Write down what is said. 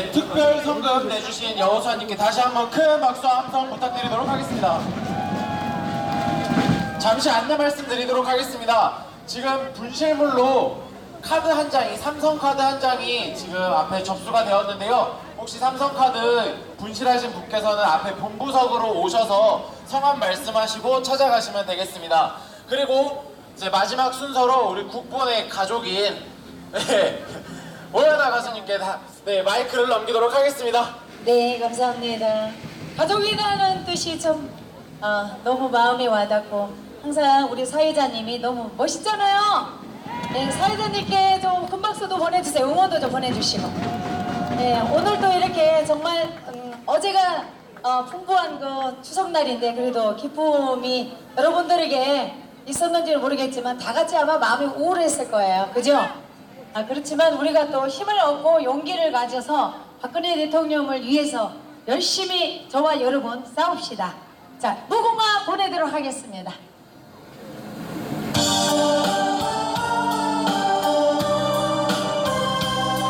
네, 특별 성금 내주신 여호수아님께 다시 한번 큰 박수 함성 부탁드리도록 하겠습니다. 잠시 안내 말씀드리도록 하겠습니다. 지금 분실물로 카드 한 장이 삼성 카드 한 장이 지금 앞에 접수가 되었는데요. 혹시 삼성 카드 분실하신 분께서는 앞에 본부석으로 오셔서 성함 말씀하시고 찾아가시면 되겠습니다. 그리고 이제 마지막 순서로 우리 국본의 가족인 네, 오연아 가수님께 다, 네, 마이크를 넘기도록 하겠습니다. 네, 감사합니다. 가족이라는 뜻이 좀 어, 너무 마음에 와닿고 항상 우리 사회자님이 너무 멋있잖아요. 네, 사회자님께 좀큰 박수도 보내주세요. 응원도 좀 보내주시고. 네, 오늘도 이렇게 정말 음, 어제가 어, 풍부한 그 추석날인데 그래도 기쁨이 여러분들에게 있었는지는 모르겠지만 다 같이 아마 마음이 우울했을 거예요. 그죠? 아, 그렇지만 우리가 또 힘을 얻고 용기를 가져서 박근혜 대통령을 위해서 열심히 저와 여러분 싸웁시다. 자, 무궁화 보내도록 하겠습니다.